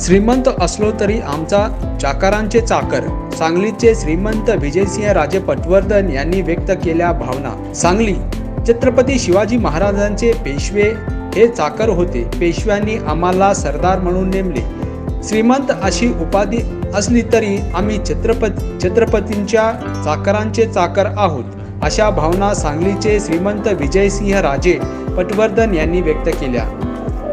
श्रीमंत असलो तरी आमचा चाकारांचे चाकर सांगलीचे श्रीमंत विजयसिंह राजे पटवर्धन यांनी व्यक्त केल्या भावना. सांगली छत्रपती शिवाजी महाराजांचे पेशवे हे चाकर होते. पेशव्यांनी आम्हाला सरदार म्हणून नेमले. श्रीमंत अशी उपाधी असली तरी आम्ही छत्रपती छत्रपतींच्या चाकरांचे चाकर आहोत अशा भावना सांगलीचे श्रीमंत विजयसिंह राजे पटवर्धन यांनी व्यक्त केल्या.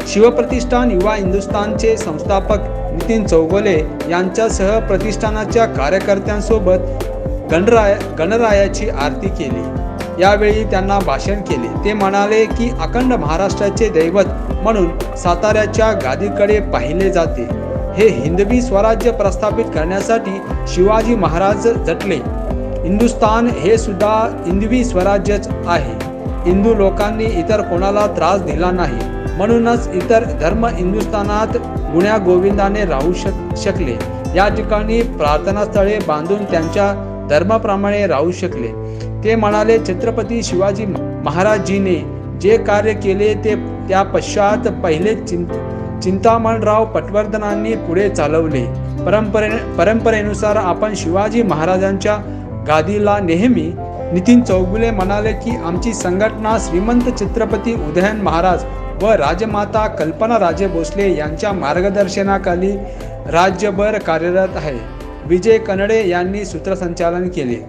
शिवप्रतिष्ठान युवा हिंदुस्थानचे संस्थापक नितीन चौगोले यांच्यासह प्रतिष्ठानाच्या कार्यकर्त्यांसोबत गणराय गणरायाची आरती केली. यावेळी त्यांना भाषण केले. ते म्हणाले की अखंड महाराष्ट्राचे दैवत म्हणून साताऱ्याच्या गादीकडे पाहिले जाते. हे हिंदवी स्वराज्य प्रस्थापित करण्यासाठी शिवाजी महाराज झटले हिंदुस्थान हे सुद्धा हिंदवी स्वराज्यच आहे. हिंदू लोकांनी इतर कोणाला त्रास दिला नाही. म्हणूनच इतर धर्म हिंदुस्थानात गुण्या गोविंदाने राहू शक शकले. या ठिकाणी प्रार्थनास्थळे बांधून त्यांच्या धर्माप्रमाणे राहू शकले. ते म्हणाले छत्रपती शिवाजी महाराजजीने जे कार्य केले ते त्या पश्चात पहिले चिंत चिंतामणराव पटवर्धनांनी पुढे चालवले. परंपरे परंपरेनुसार आपण शिवाजी महाराजांच्या गादीला नेहमी नितीन चौगुले म्हणाले की आमची संघटना श्रीमंत छत्रपती उदयन महाराज व राजमाता कल्पना राजे भोसले यांच्या मार्गदर्शनाखाली राज्यभर कार्यरत आहे. विजय कनडे यांनी सूत्रसंचालन केले.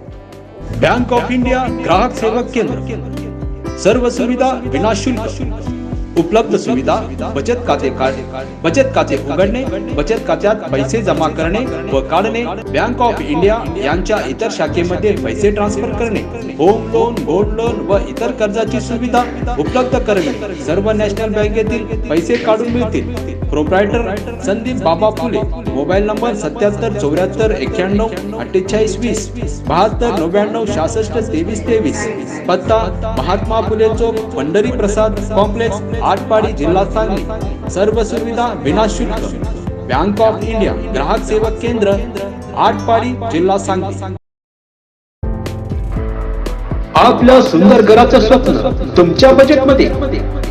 बँक ऑफ इंडिया ग्राहक सेवक केंद्र. सर्व सुविधा विनाशुल्क. उपलब्ध सुविधा बचत खाते काढ बचत खाते उघडणे बचत खात्यात पैसे जमा करणे व काढणे बँक ऑफ इंडिया यांच्या इतर शाखेमध्ये पैसे ट्रान्सफर करणे होम लोन गोल्ड लोन व इतर कर्जाची सुविधा उपलब्ध करणे. सर्व नॅशनल बँकेतील पैसे काढून मिळतील. प्रोप्रायटर संदीप बाबा फुले. मोबाईल नंबर सत्याहत्तर चौऱ्याहत्तर एक्क्याण्णव अठ्ठेचाळीस वीस बहात्तर नव्याण्णव सहासष्ट तेवीस तेवीस. पत्ता महात्मा फुले चौक पंढरी प्रसाद कॉम्प्लेक्स आटपाडी जिल्हा सांगली. सर्व सुविधा विनाशुल्क बँक ऑफ इंडिया ग्राहक सेवा केंद्र आटपाडी जिल्हा सांगली. आपल्या सुंदर घराचं स्वप्न तुमच्या बजेटमध्ये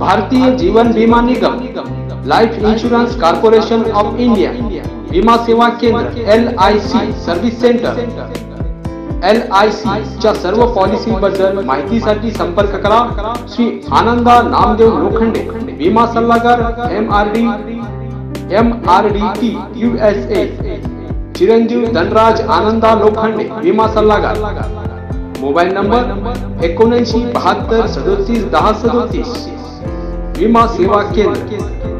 भारतीय जीवन बीमा निगम life insurance corporation of India विमा सेवा केंद्र L I C service centre L I C च्या सर्व पॉलिसी बद्दल माहितीसाठी संपर्क करा. श्री आनंदा नामदेव लोखंडे विमा सल्लागार M R D M R D T U S A चिरंजीव धनराज आनंदा लोखंडे विमा सल्लागार. मोबाईल नंबर एकोणऐंशी बहात्तर सदोतीस दहा सदोतीस. विमा सेवा केंद्र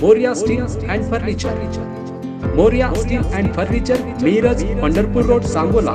Morya steel and furniture Morya steel and furniture Miraj Pandharpur road Sangola